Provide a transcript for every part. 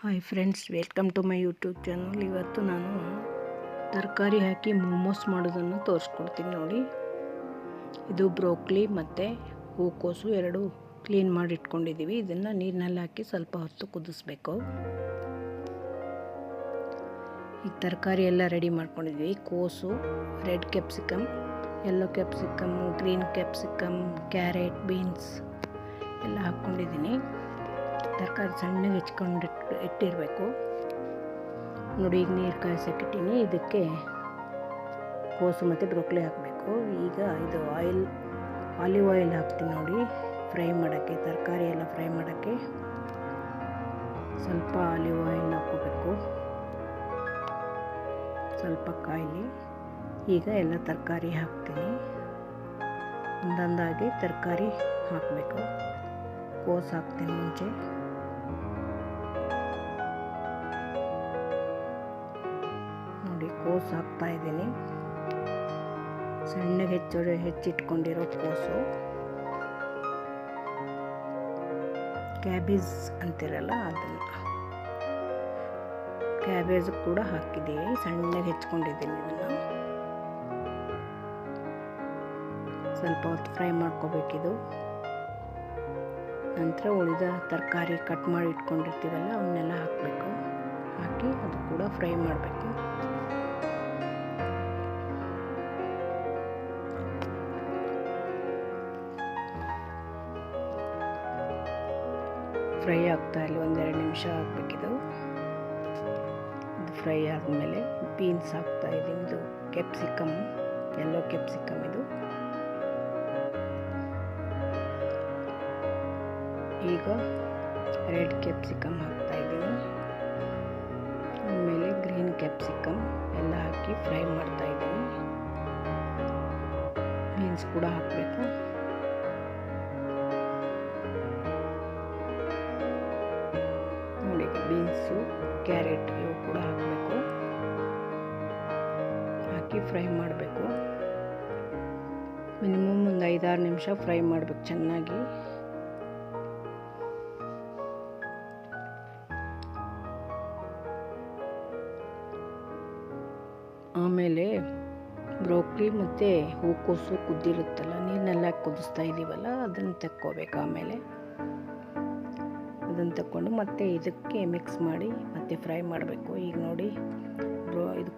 Hi friends welcome to my YouTube channel ಇವತ್ತು ನಾನು ತರಕಾರಿ ಹಾಕಿ ಮೋಮೋಸ್ ಮಾಡೋದನ್ನು ತೋರಿಸ್ಕೊಡ್ತೀನಿ ನೋಡಿ. ಇದು ಬ್ರೋಕ್ಲಿ ಮತ್ತು ಹೂಕೋಸು ಎರಡು ಕ್ಲೀನ್ ಮಾಡಿ ಇಟ್ಕೊಂಡಿದ್ದೀವಿ ಇದನ್ನು ನೀರಿನಲ್ಲಿ ಹಾಕಿ ಸ್ವಲ್ಪ ಹೊತ್ತು ಕುದಿಸ್ಬೇಕು. ಈ ತರಕಾರಿ ಎಲ್ಲ ರೆಡಿ ಮಾಡ್ಕೊಂಡಿದ್ವಿ. ಕೋಸು, red capsicum yellow capsicum green capsicum carrot beans ಎಲ್ಲ ಹಾಕ್ಕೊಂಡಿದ್ದೀನಿ ತರಕಾರಿ ಸಣ್ಣಗೆ ಹೆಚ್ಕೊಂಡು ಇಟ್ಟಿರಬೇಕು. ನೋಡಿ, ಈಗ ನೀರು ಕಾಯಿಸೋಕ್ಕಿಟ್ಟಿನಿ ಇದಕ್ಕೆ ಕೋಸು ಮತ್ತು ಬ್ರೊಕ್ಲಿ ಹಾಕಬೇಕು. ಈಗ ಇದು ಆಯಿಲ್, ಆಲಿವ್ ಆಯಿಲ್ ಹಾಕ್ತೀನಿ ನೋಡಿ. ಫ್ರೈ ಮಾಡೋಕ್ಕೆ, ತರಕಾರಿ ಎಲ್ಲ ಫ್ರೈ ಮಾಡೋಕ್ಕೆ ಸ್ವಲ್ಪ ಆಲಿವ್ ಆಯಿಲ್ ಹಾಕ್ಕೋಬೇಕು. ಸ್ವಲ್ಪ ಕಾಯಿಲಿ. ಈಗ ಎಲ್ಲ ತರಕಾರಿ ಹಾಕ್ತೀನಿ. ಒಂದೊಂದಾಗಿ ತರಕಾರಿ ಹಾಕಬೇಕು. ಕೋಸು ಹಾಕ್ತೀನಿ ಮುಂಚೆ. ಕೋಸು ಹಾಕ್ತಾ ಇದ್ದೀನಿ. ಸಣ್ಣಗೆ ಹೆಚ್ಚು ಹೆಚ್ಚಿಟ್ಕೊಂಡಿರೋ ಕೋಸು. ಕ್ಯಾಬೇಜ್ ಅಂತಿರಲ್ಲ ಅದನ್ನು. ಕ್ಯಾಬೇಜ್ ಕೂಡ ಹಾಕಿದ್ದೀವಿ. ಸಣ್ಣಗೆ ಹೆಚ್ಕೊಂಡಿದ್ದೀನಿ ಇದನ್ನು. ಸ್ವಲ್ಪ ಹೊತ್ತು ಫ್ರೈ ಮಾಡ್ಕೋಬೇಕಿದು. ನಂತರ ಉಳಿದ ತರಕಾರಿ ಕಟ್ ಮಾಡಿ ಇಟ್ಕೊಂಡಿರ್ತೀವಲ್ಲ, ಅವನ್ನೆಲ್ಲ ಹಾಕಬೇಕು. ಹಾಕಿ ಅದು ಕೂಡ ಫ್ರೈ ಮಾಡಬೇಕು. ಫ್ರೈ ಆಗ್ತಾ ಇಲ್ಲ ಒಂದೆರಡು ನಿಮಿಷ ಹಾಕಬೇಕಿದು ಇದು ಫ್ರೈ ಆದಮೇಲೆ ಬೀನ್ಸ್ ಹಾಕ್ತಾ ಇದು ಕ್ಯಾಪ್ಸಿಕಮ್ ಎಲ್ಲೋ ಕ್ಯಾಪ್ಸಿಕಮ್ ಇದು. ಈಗ ರೆಡ್ ಕ್ಯಾಪ್ಸಿಕಮ್ ಹಾಕ್ತಾ ಇದ್ದೀನಿ. ಆಮೇಲೆ ಗ್ರೀನ್ ಕ್ಯಾಪ್ಸಿಕಮ್ ಎಲ್ಲ ಹಾಕಿ ಫ್ರೈ ಮಾಡ್ತಾ ಇದ್ದೀನಿ. ಬೀನ್ಸ್ ಕೂಡ ಹಾಕಬೇಕು. ಫ್ರೈ ಮಾಡಬೇಕು. ಮಿನಿಮಮ್ ಒಂದು ಐದಾರು ನಿಮಿಷ ಫ್ರೈ ಮಾಡಬೇಕು ಚೆನ್ನಾಗಿ. ಆಮೇಲೆ ಬ್ರೋಕ್ಲಿ ಮತ್ತು ಹೂಕೋಸು ಕುದ್ದಿರುತ್ತಲ್ಲ ನೀರನ್ನೆಲ್ಲ ಕುದಿಸ್ತಾ ಇದ್ದೀವಲ್ಲ ಅದನ್ನು ತಕ್ಕೋಬೇಕು ಆಮೇಲೆ. ಅದನ್ನು ತಕ್ಕೊಂಡು ಮತ್ತೆ ಇದಕ್ಕೆ ಮಿಕ್ಸ್ ಮಾಡಿ ಮತ್ತೆ ಫ್ರೈ ಮಾಡಬೇಕು. ಈಗ ನೋಡಿ.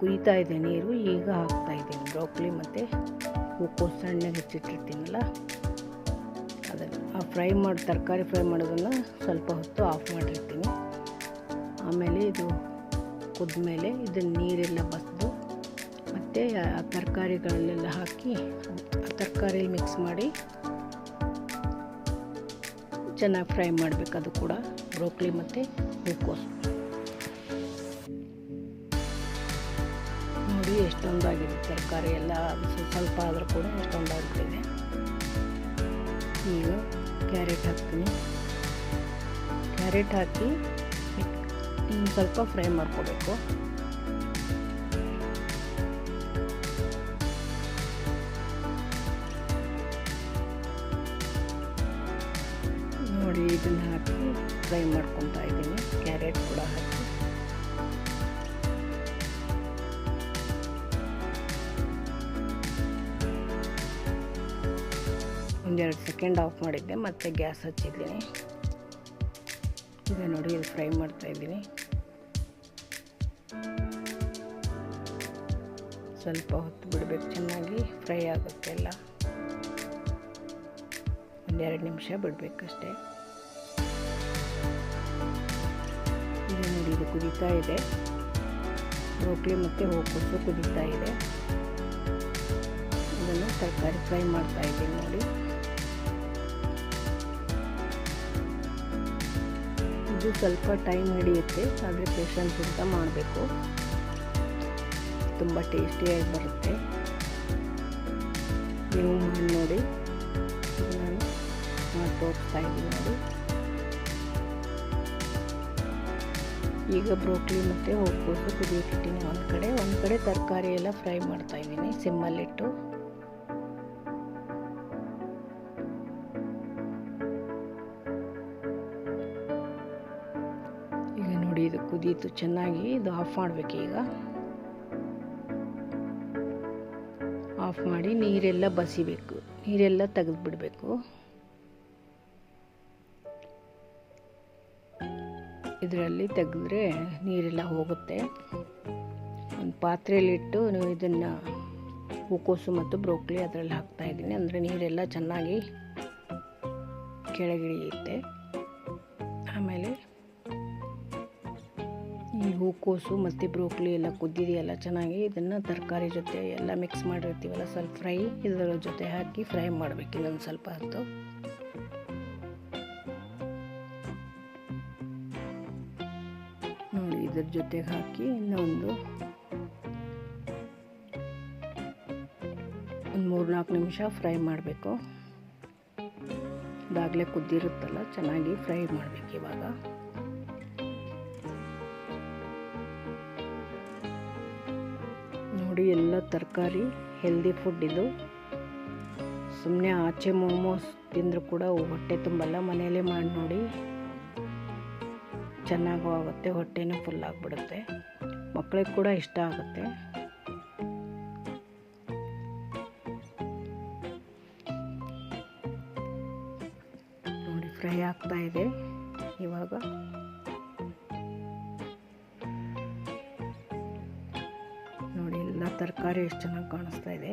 ಕುಯ್ತಾ ಇದೆ ನೀರು, ಈಗ ಹಾಕ್ತಾ ಇದ್ದೀನಿ ಬ್ರೋಕ್ಲಿ ಮತ್ತು ಹೂಕೋಸು ಸಣ್ಣಗೆ ಹೆಚ್ಚಿಟ್ಟಿರ್ತೀನಲ್ಲ? ಅದನ್ನು ಆ ಫ್ರೈ ಮಾಡಿ, ತರಕಾರಿ ಫ್ರೈ ಮಾಡೋದನ್ನು ಸ್ವಲ್ಪ ಹೊತ್ತು ಆಫ್ ಮಾಡಿರ್ತೀನಿ. ಆಮೇಲೆ ಇದು ಕುದ್ಮೇಲೆ ಇದನ್ನು ನೀರೆಲ್ಲ ಬಸ್ದು ಮತ್ತು ಆ ತರಕಾರಿಗಳಲ್ಲೆಲ್ಲ ಹಾಕಿ, ಆ ತರಕಾರಿ ಮಿಕ್ಸ್ ಮಾಡಿ ಚೆನ್ನಾಗಿ ಫ್ರೈ ಮಾಡಬೇಕು ಅದು ಕೂಡ, ಬ್ರೋಕ್ಲಿ ಮತ್ತು ಹೂಕೋಸು ಎಷ್ಟೊಂದಾಗಿದೆ ತರಕಾರಿ ಎಲ್ಲ ಸ್ವಲ್ಪ ಆದರೂ ಕೂಡ ಎಷ್ಟೊಂದಾಗ್ಬಿಟ್ಟಿದೆ ಈಗ ಕ್ಯಾರೆಟ್ ಹಾಕ್ತೀನಿ. ಕ್ಯಾರೆಟ್ ಹಾಕಿ ಇನ್ನು ಸ್ವಲ್ಪ ಫ್ರೈ ಮಾಡ್ಕೋಬೇಕು. ನೋಡಿ, ಇದನ್ನು ಹಾಕಿ ಫ್ರೈ ಮಾಡ್ಕೊತಾ ಇದ್ದೀನಿ. ಕ್ಯಾರೆಟ್ ಕೂಡ ಹಾಕಿ. ಒಂದೆರಡು ಸೆಕೆಂಡ್ ಆಫ್ ಮಾಡಿದ್ದೆ, ಮತ್ತೆ ಗ್ಯಾಸ್ ಹಚ್ಚಿದ್ದೀನಿ. ಈಗ ನೋಡಿ ಇದು ಫ್ರೈ ಮಾಡ್ತಾ ಇದ್ದೀನಿ. ಸ್ವಲ್ಪ ಹೊತ್ತು ಬಿಡಬೇಕು, ಚೆನ್ನಾಗಿ ಫ್ರೈ ಆಗುತ್ತೆ ಎಲ್ಲ. ಒಂದೆರಡು ನಿಮಿಷ ಬಿಡಬೇಕಷ್ಟೇ ಈಗ ನೋಡಿ, ಇದು ಕುದೀತಾ ಇದೆ. ಬ್ರೋಕ್ಲಿ ಮತ್ತು ಹೂಕೋಸು ಕುದೀತಾ ಇದೆ. ಇದನ್ನು ತರಕಾರಿ ಫ್ರೈ ಮಾಡ್ತಾ ಇದ್ದೀನಿ ನೋಡಿ. ಇದು ಸ್ವಲ್ಪ ಟೈಮ್ ಹಿಡಿಯುತ್ತೆ, ಆದರೆ ಪೇಷನ್ಸ್ ಅಂತ ಮಾಡಬೇಕು. ತುಂಬ ಟೇಸ್ಟಿಯಾಗಿ ಬರುತ್ತೆ. ನೀವು ನೋಡಿ. ನಾನು ಮಾಡಿ ತೋರಿಸ್ತಾ ಇದ್ದೀನಿ ಈಗ ಬ್ರೋಕ್ಲಿ ಮತ್ತು ಹೋಗ್ಬೋದು ಕುದಿಯೋಕ್ಕಿಟ್ಟಿನಿ ಒಂದು ಕಡೆ ಒಂದು ಕಡೆ ತರಕಾರಿ ಎಲ್ಲ ಫ್ರೈ ಮಾಡ್ತಾ ಇದ್ದೀನಿ. ಸಿಮ್ಮಲ್ಲಿಟ್ಟು ನೋಡಿ, ಇದು ಕುದೀತು ಚೆನ್ನಾಗಿ, ಇದು ಆಫ್ ಮಾಡಬೇಕು ಈಗ. ಆಫ್ ಮಾಡಿ ನೀರೆಲ್ಲ ಬಸಿಬೇಕು. ನೀರೆಲ್ಲ ತೆಗೆದು ಬಿಡಬೇಕು ಇದರಲ್ಲಿ ತೆಗೆದ್ರೆ ನೀರೆಲ್ಲ ಹೋಗುತ್ತೆ. ಒಂದು ಪಾತ್ರೆಯಲ್ಲಿಟ್ಟು ನೀವು ಇದನ್ನು ಹೂಕೋಸು ಮತ್ತು ಬ್ರೋಕ್ಲಿ ಅದರಲ್ಲಿ ಹಾಕ್ತಾಯಿದ್ದೀನಿ ಅಂದರೆ ನೀರೆಲ್ಲ ಚೆನ್ನಾಗಿ ಕೆಳಗಿಳಿಯುತ್ತೆ. ಆಮೇಲೆ ಹೂಕೋಸು ಮತ್ತು ಬ್ರೋಕ್ಲಿ ಎಲ್ಲ ಕುದ್ದಿದೆಯಲ್ಲ ಚೆನ್ನಾಗಿ. ಇದನ್ನು ತರಕಾರಿ ಜೊತೆ ಎಲ್ಲ ಮಿಕ್ಸ್ ಮಾಡಿರ್ತೀವಲ್ಲ, ಸ್ವಲ್ಪ ಫ್ರೈ ಇದರ ಜೊತೆ ಹಾಕಿ ಫ್ರೈ ಮಾಡಬೇಕು, ಇನ್ನೊಂದು ಸ್ವಲ್ಪ ಹೊತ್ತು. ನೋಡಿ, ಇದ್ರ ಜೊತೆಗೆ ಹಾಕಿ ಇನ್ನೊಂದು ಒಂದು ಮೂರು ನಾಲ್ಕು ನಿಮಿಷ ಫ್ರೈ ಮಾಡಬೇಕು. ಇದಾಗಲೇ ಕುದ್ದಿರುತ್ತಲ್ಲ, ಚೆನ್ನಾಗಿ ಫ್ರೈ ಮಾಡಬೇಕು ಇವಾಗ. ನೋಡಿ ಎಲ್ಲ ತರಕಾರಿ ಹೆಲ್ದಿ ಫುಡ್ ಇದು. ಸುಮ್ಮನೆ ಆಚೆ ಮೋಮೋಸ್ ತಿಂದರೂ ಕೂಡ ಹೊಟ್ಟೆ ತುಂಬಲ್ಲ, ಮನೆಯಲ್ಲೇ ಮಾಡಿ ನೋಡಿ. ಚೆನ್ನಾಗೂ ಆಗುತ್ತೆ, ಹೊಟ್ಟೆನೂ ಫುಲ್ ಆಗಿಬಿಡುತ್ತೆ. ಮಕ್ಕಳಿಗೆ ಕೂಡ ಇಷ್ಟ ಆಗುತ್ತೆ. ನೋಡಿ ಫ್ರೈ ಆಗ್ತಾ ಇದೆ ಇವಾಗ. ತರಕಾರಿ ಎಷ್ಟು ಚೆನ್ನಾಗಿ ಕಾಣಿಸ್ತಾ ಇದೆ.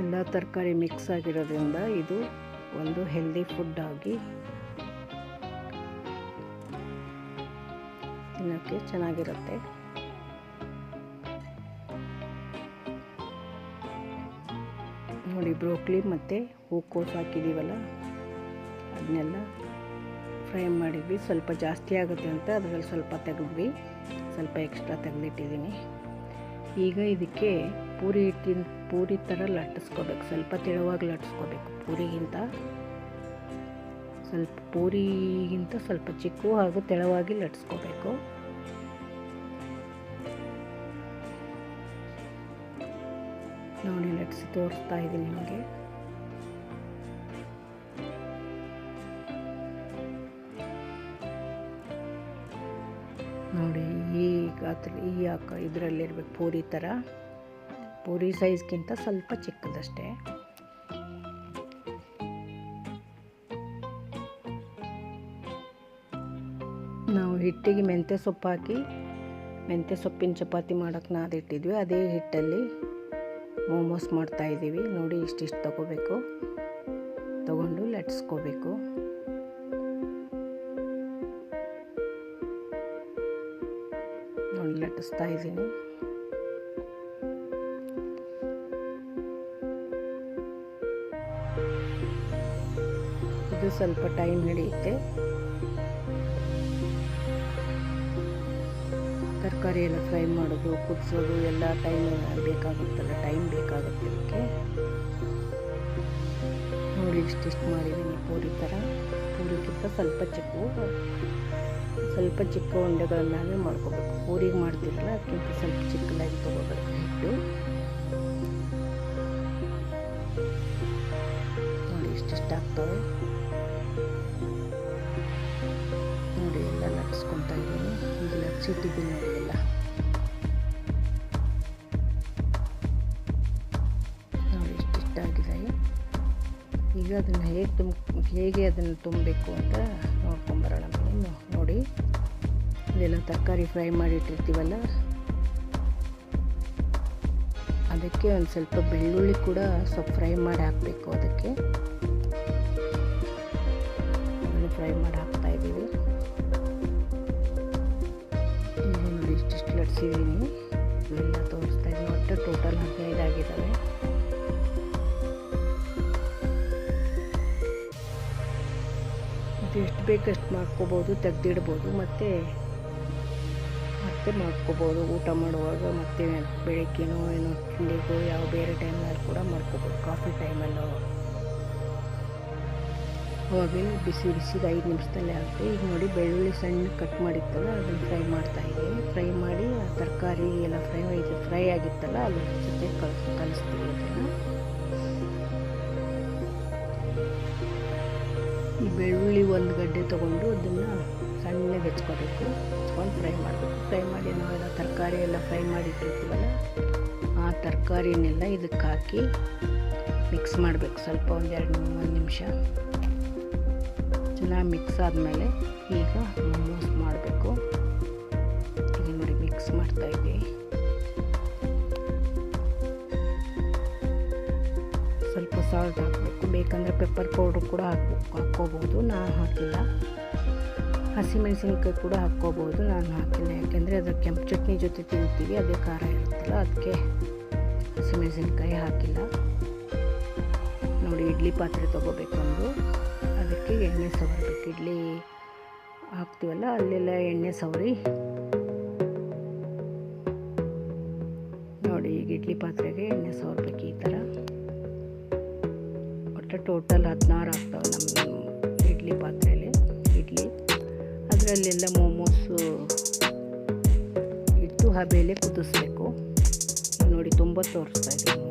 ಎಲ್ಲ ತರಕಾರಿ ಮಿಕ್ಸ್ ಆಗಿರೋದ್ರಿಂದ ಇದು ಒಂದು ಹೆಲ್ದಿ ಫುಡ್ ಆಗಿ ತಿನ್ನೋಕ್ಕೆ ಚೆನ್ನಾಗಿರುತ್ತೆ. ನೋಡಿ ಬ್ರೋಕ್ಲಿ ಮತ್ತು ಹೂಕೋಸು ಹಾಕಿದ್ದೀವಲ್ಲ ಅದನ್ನೆಲ್ಲ ಫ್ರೈ ಮಾಡಿದ್ವಿ. ಸ್ವಲ್ಪ ಜಾಸ್ತಿ ಆಗುತ್ತೆ ಅಂತ ಅದರಲ್ಲಿ ಸ್ವಲ್ಪ ತೆಗೆದ್ವಿ. ಸ್ವಲ್ಪ ಎಕ್ಸ್ಟ್ರಾ ತೆಗೆದಿಟ್ಟಿದ್ದೀನಿ. ಈಗ ಇದಕ್ಕೆ ಪೂರಿ ಹಿಟ್ಟಿನ, ಪೂರಿ ಥರ ಲಟ್ಟಿಸ್ಕೋಬೇಕು. ಸ್ವಲ್ಪ ತೆಳುವಾಗಿ ಲಟ್ಟಿಸ್ಕೋಬೇಕು ಪೂರಿಗಿಂತ. ಸ್ವಲ್ಪ ಪೂರಿಗಿಂತ ಸ್ವಲ್ಪ ಚಿಕ್ಕ ಹಾಗೂ ತೆಳುವಾಗಿ ಲಟ್ಟಿಸ್ಕೋಬೇಕು. ನೋಡಿ ಲಟ್ಸಿ ತೋರಿಸ್ತಾ ಇದ್ದೀನಿ ನಿಮಗೆ. ಗಾತ್ರ ಈ ಯಾಕೆ ಇದರಲ್ಲಿರ್ಬೇಕು ಪೂರಿ ಥರ. ಪೂರಿ ಸೈಜ್ಗಿಂತ ಸ್ವಲ್ಪ ಚಿಕ್ಕದಷ್ಟೇ. ನಾವು ಹಿಟ್ಟಿಗೆ ಮೆಂತ್ಯ ಸೊಪ್ಪು ಹಾಕಿ, ಮೆಂತ್ಯ ಸೊಪ್ಪಿನ ಚಪಾತಿ ಮಾಡೋಕ್ಕೆ ನಾದಿಟ್ಟಿದ್ವಿ ಅದೇ ಹಿಟ್ಟಲ್ಲಿ ಮೋಮೋಸ್ ಮಾಡ್ತಾಯಿದ್ದೀವಿ ನೋಡಿ ಇಷ್ಟಿಷ್ಟು ತಗೋಬೇಕು. ತಗೊಂಡು ಲಟ್ಸ್ಕೋಬೇಕು. ಲಟ್ಟಿಸ್ತಾ ಇದ್ದೀನಿ. ಇದು ಸ್ವಲ್ಪ ಟೈಮ್ ಹಿಡಿಯುತ್ತೆ. ತರಕಾರಿ ಎಲ್ಲ ಫ್ರೈ ಮಾಡೋದು, ಕುದಿಸೋದು, ಎಲ್ಲ ಟೈಮ್ ಬೇಕಾಗುತ್ತಲ್ಲ, ಟೈಮ್ ಬೇಕಾಗುತ್ತೆ ಅದಕ್ಕೆ ನೋಡಿ ಇಷ್ಟಿಷ್ಟು ಮಾಡಿದ್ದೀನಿ ಪೂರಿ ಥರ. ಪೂರಿಗಿಂತ ಸ್ವಲ್ಪ ಚಿಕ್ಕ ಸ್ವಲ್ಪ ಚಿಕ್ಕ ಉಂಡೆಗಳನ್ನಾಗಿ ಮಾಡ್ಕೋಬೇಕು. ಊರಿಗೆ ಮಾಡ್ತಿರಲ್ಲ ಅದಕ್ಕಿಂತ ಸ್ವಲ್ಪ ಚಿಕ್ಕದಾಗಿ ತೊಗೋಬೇಕು. ಹಿಟ್ಟು ನೋಡಿ ಇಷ್ಟಿಷ್ಟು ಆಗ್ತವೆ. ನೋಡಿ, ಎಲ್ಲ ಲಟ್ಸ್ಕೊತಾ ಇದ್ದೀನಿ. ಈಗ ಲಟ್ಸಿಟ್ಟಿದ್ದೀನಿ ನೋಡಿ ಎಲ್ಲ. ನೋಡಿ ಇಷ್ಟಿಷ್ಟಾಗಿದೆ ಈಗ ಅದನ್ನು ಹೇಗೆ ತುಂಬ ಹೇಗೆ ಅದನ್ನು ತುಂಬಬೇಕು ಅಂತ ನೋಡ್ಕೊಂಬರೋಣ ಇದೆಲ್ಲ ತರಕಾರಿ ಫ್ರೈ ಮಾಡಿಟ್ಟಿರ್ತೀವಲ್ಲ? ಅದಕ್ಕೆ ಒಂದು ಸ್ವಲ್ಪ ಬೆಳ್ಳುಳ್ಳಿ ಕೂಡ ಸ್ವಲ್ಪ ಫ್ರೈ ಮಾಡಿ ಹಾಕಬೇಕು ಅದಕ್ಕೆ. ಫ್ರೈ ಮಾಡಿ ಹಾಕ್ತಾ ಇದ್ದೀವಿ. ಈಗ ನೋಡಿ ಇಷ್ಟಿಷ್ಟು ಲಟ್ಸಿದ್ದೀನಿ. ಇವೆಲ್ಲ ತೋರಿಸ್ತಾ ಇದ್ದೀನಿ. ಒಟ್ಟು ಟೋಟಲ್ ಹದಿನೈದು ಆಗಿದ್ದಾವೆ. ಇದು ಎಷ್ಟು ಬೇಕಷ್ಟು ಮಾಡ್ಕೋಬೋದು, ತೆಗ್ದಿಡ್ಬೋದು, ಮತ್ತು ಮತ್ತೆ ಮಾಡ್ಕೋಬೋದು. ಊಟ ಮಾಡುವಾಗ ಮತ್ತೆ ಬೆಳಗ್ಗೆನೋ ಏನೋ ತಿಂಡಿಗೋ ಯಾವ ಬೇರೆ ಟೈಮ್ನಲ್ಲಿ ಕೂಡ ಮಾಡ್ಕೋಬೋದು. ಕಾಫಿ ಟೈಮಲ್ಲೂ ಅವಾಗ ಬಿಸಿ ಬಿಸಿದು ಐದು ನಿಮಿಷದಲ್ಲೇ ಆಗುತ್ತೆ. ಈಗ ನೋಡಿ ಬೆಳ್ಳುಳ್ಳಿ ಸಣ್ಣ ಕಟ್ ಮಾಡಿತ್ತಲ್ಲ, ಅದನ್ನು ಫ್ರೈ ಮಾಡ್ತಾ ಇದ್ದೀನಿ. ಫ್ರೈ ಮಾಡಿ ಆ ತರಕಾರಿ ಎಲ್ಲ ಫ್ರೈ ಇದು ಫ್ರೈ ಆಗಿತ್ತಲ್ಲ, ಅದ್ರ ಜೊತೆ ಕಲ್ ಕಲಿಸ್ತೀವಿ ಅದನ್ನು ಈ ಬೆಳ್ಳುಳ್ಳಿ ಒಂದು ಗಡ್ಡೆ ತೊಗೊಂಡು ಅದನ್ನು ಸಣ್ಣಗೆ ಹೆಚ್ಕೋಬೇಕು. ಹೆಚ್ಕೊಂಡು ಫ್ರೈ ಮಾಡಬೇಕು. ಫ್ರೈ ಮಾಡಿ ನಾವೆಲ್ಲ ತರಕಾರಿ ಎಲ್ಲ ಫ್ರೈ ಮಾಡಿಟ್ಟಿರ್ತೀವಲ್ಲ ಆ ತರಕಾರಿನೆಲ್ಲ ಇದಕ್ಕೆ ಹಾಕಿ ಮಿಕ್ಸ್ ಮಾಡಬೇಕು. ಸ್ವಲ್ಪ ಒಂದೆರಡು ಮೂರು ನಿಮಿಷ. ಚೆನ್ನಾಗಿ ಮಿಕ್ಸ್ ಆದಮೇಲೆ ಈಗ ಮೋಮೋಸ್ ಮಾಡಬೇಕು. ಇಲ್ಲಿ ನೋಡಿ ಮಿಕ್ಸ್ ಮಾಡ್ತಾಯಿದ್ವಿ ಸ್ವಲ್ಪ ಸಾಲ್ಟ್ ಹಾಕಬೇಕು. ಬೇಕಂದರೆ ಪೆಪ್ಪರ್ ಪೌಡ್ರ್ ಕೂಡ ಹಾಕ್ಬೇಕು. ಹಾಕ್ಕೋಬೋದು. ನಾನು ಹಾಕಿಲ್ಲ. ಹಸಿಮೆಣಸಿನ್ಕಾಯಿ ಕೂಡ ಹಾಕ್ಕೋಬೋದು ನಾನು ಹಾಕಿಲ್ಲ. ಯಾಕೆಂದರೆ ಅದ್ರ ಕೆಂಪು ಚಟ್ನಿ ಜೊತೆ ತಿಂತೀವಿ, ಅದೇ ಖಾರ ಇರುತ್ತಲ್ಲ, ಅದಕ್ಕೆ ಹಸಿಮೆಣಸಿನ್ಕಾಯಿ ಹಾಕಿಲ್ಲ. ನೋಡಿ, ಇಡ್ಲಿ ಪಾತ್ರೆ ತೊಗೋಬೇಕು ಒಂದು ಅದಕ್ಕೆ ಎಣ್ಣೆ ಸವರಬೇಕು. ಇಡ್ಲಿ ಹಾಕ್ತೀವಲ್ಲ, ಅಲ್ಲೆಲ್ಲ ಎಣ್ಣೆ ಸವರಿ. ನೋಡಿ, ಈಗ ಇಡ್ಲಿ ಪಾತ್ರೆಗೆ ಎಣ್ಣೆ ಸವರ್ಬೇಕು ಈ ಥರ. ಒಟ್ಟು ಟೋಟಲ್ ಹದಿನಾರು ಆಗ್ತಾವೆ ನಮ್ಮ ಇಡ್ಲಿ ಪಾತ್ರೆಯಲ್ಲಿ ಅದರಲ್ಲೆಲ್ಲ ಮೋಮೋಸು ಇಟ್ಟು ಹಬೆಯಲ್ಲೇ ಕುದಿಸ್ಬೇಕು. ನೋಡಿ ತುಂಬ ತೋರಿಸ್ತಾ ಇದ್ದೀನಿ.